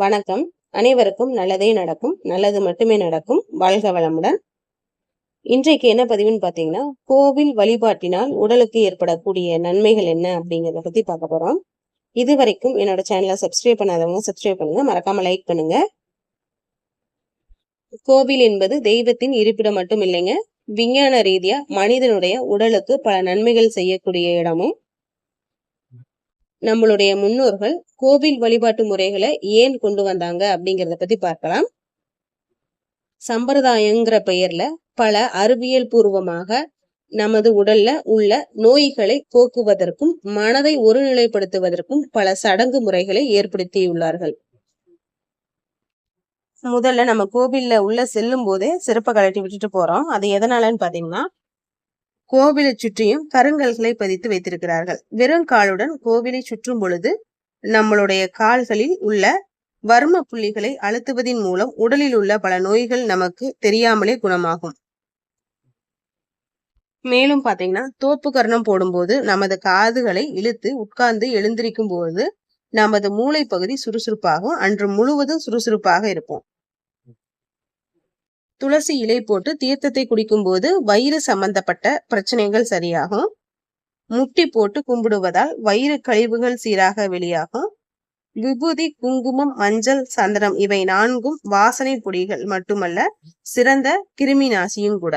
வணக்கம். அனைவருக்கும் நல்லதே நடக்கும். நல்லது மட்டுமே நடக்கும். வாழ்க வளமுடன். இன்றைக்கு என்ன பதிவுன்னு பார்த்தீங்கன்னா கோவில் வழிபாட்டினால் உடலுக்கு ஏற்படக்கூடிய நன்மைகள் என்ன அப்படிங்கிறத பத்தி பார்க்க போறோம். இது வரைக்கும் என்னோட சேனலை சப்ஸ்கிரைப் பண்ணாதவங்க சப்ஸ்கிரைப் பண்ணுங்க. மறக்காம லைக் பண்ணுங்க. கோவில் என்பது தெய்வத்தின் இருப்பிடம் மட்டும் இல்லைங்க. விஞ்ஞான ரீதியா மனிதனுடைய உடலுக்கு பல நன்மைகள் செய்யக்கூடிய இடமும் நம்மளுடைய முன்னோர்கள் கோவில் வழிபாட்டு முறைகளை ஏன் கொண்டு வந்தாங்க அப்படிங்கிறத பத்தி பார்க்கலாம். சம்பிரதாயங்கிற பெயர்ல பல அறிவியல் பூர்வமாக நமது உடல்ல உள்ள நோய்களை போக்குவதற்கும் மனதை ஒருநிலைப்படுத்துவதற்கும் பல சடங்கு முறைகளை ஏற்படுத்தியுள்ளார்கள். முதல்ல நம்ம கோவில்ல உள்ள செல்லும் போதே சிறப்பை கழட்டி விட்டுட்டு போறோம். அது எதனாலன்னு பாத்தீங்கன்னா கோவிலை சுற்றியும் கருங்கல்களை பதித்து வைத்திருக்கிறார்கள். வெறும் காலுடன் கோவிலை சுற்றும் பொழுது நம்மளுடைய கால்களில் உள்ள வர்ம புள்ளிகளை அழுத்துவதின் மூலம் உடலில் உள்ள பல நோய்கள் நமக்கு தெரியாமலே குணமாகும். மேலும் பாத்தீங்கன்னா தோப்பு கர்ணம் போடும்போது நமது காதுகளை இழுத்து உட்கார்ந்து எழுந்திருக்கும் போது நமது மூளை பகுதி சுறுசுறுப்பாகும். அன்று முழுவதும் சுறுசுறுப்பாக இருப்போம். துளசி இலை போட்டு தீர்த்தத்தை குடிக்கும் போது வயிறு சம்பந்தப்பட்ட பிரச்சனைகள் சரியாகும். முட்டி போட்டு கும்பிடுவதால் வயிறு கழிவுகள் சீராக வெளியாகும். விபூதி குங்குமம் மஞ்சள் சந்தனம் இவை நான்கும் வாசனை பொடிகள் மட்டுமல்ல சிறந்த கிருமி நாசியும் கூட.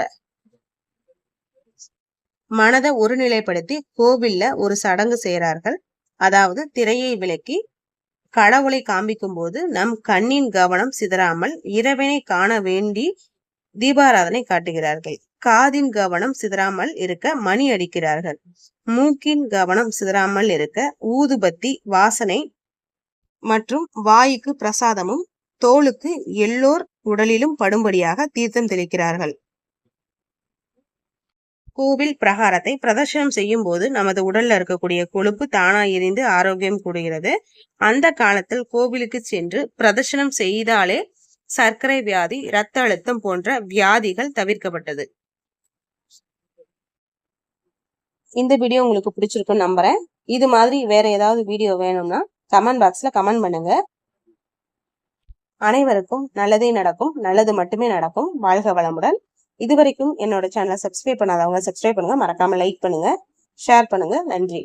மனதை ஒருநிலைப்படுத்தி கோவில்ல ஒரு சடங்கு செய்கிறார்கள் அதாவது திரையை விலக்கி கடவுளை காண்பிக்கும் போது நம் கண்ணின் கவனம் சிதறாமல் இறைவனை காண வேண்டி தீபாராதனை காட்டுகிறார்கள். காதின் கவனம் சிதறாமல் இருக்க மணி அடிக்கிறார்கள். மூக்கின் கவனம் சிதறாமல் இருக்க ஊதுபத்தி வாசனை மற்றும் வாய்க்கு பிரசாதமும் தோளுக்கு எல்லோர் உடலிலும் படும்படியாக தீர்த்தம் தெளிக்கிறார்கள். கோவில் பிரகாரத்தை பிரதர்ஷனம் செய்யும் போது நமது உடல்ல இருக்கக்கூடிய கொழுப்பு தானா எரிந்து ஆரோக்கியம் கூடுகிறது. அந்த காலத்தில் கோவிலுக்கு சென்று பிரதர்ஷனம் செய்தாலே சர்க்கரை வியாதி இரத்த அழுத்தம் போன்ற வியாதிகள் தவிர்க்கப்பட்டது. இந்த வீடியோ உங்களுக்கு பிடிச்சிருக்குன்னு நம்புறேன். இது மாதிரி வேற ஏதாவது வீடியோ வேணும்னா கமெண்ட் பாக்ஸ்ல கமெண்ட் பண்ணுங்க. அனைவருக்கும் நல்லதே நடக்கும் நல்லது மட்டுமே நடக்கும். வாழ்க வளமுடன். இது வரைக்கும் என்னோட சேனலை சப்ஸ்கிரைப் பண்ணாதவங்க சப்ஸ்கிரைப் பண்ணுங்க. மறக்காம லைக் பண்ணுங்க ஷேர் பண்ணுங்க. நன்றி.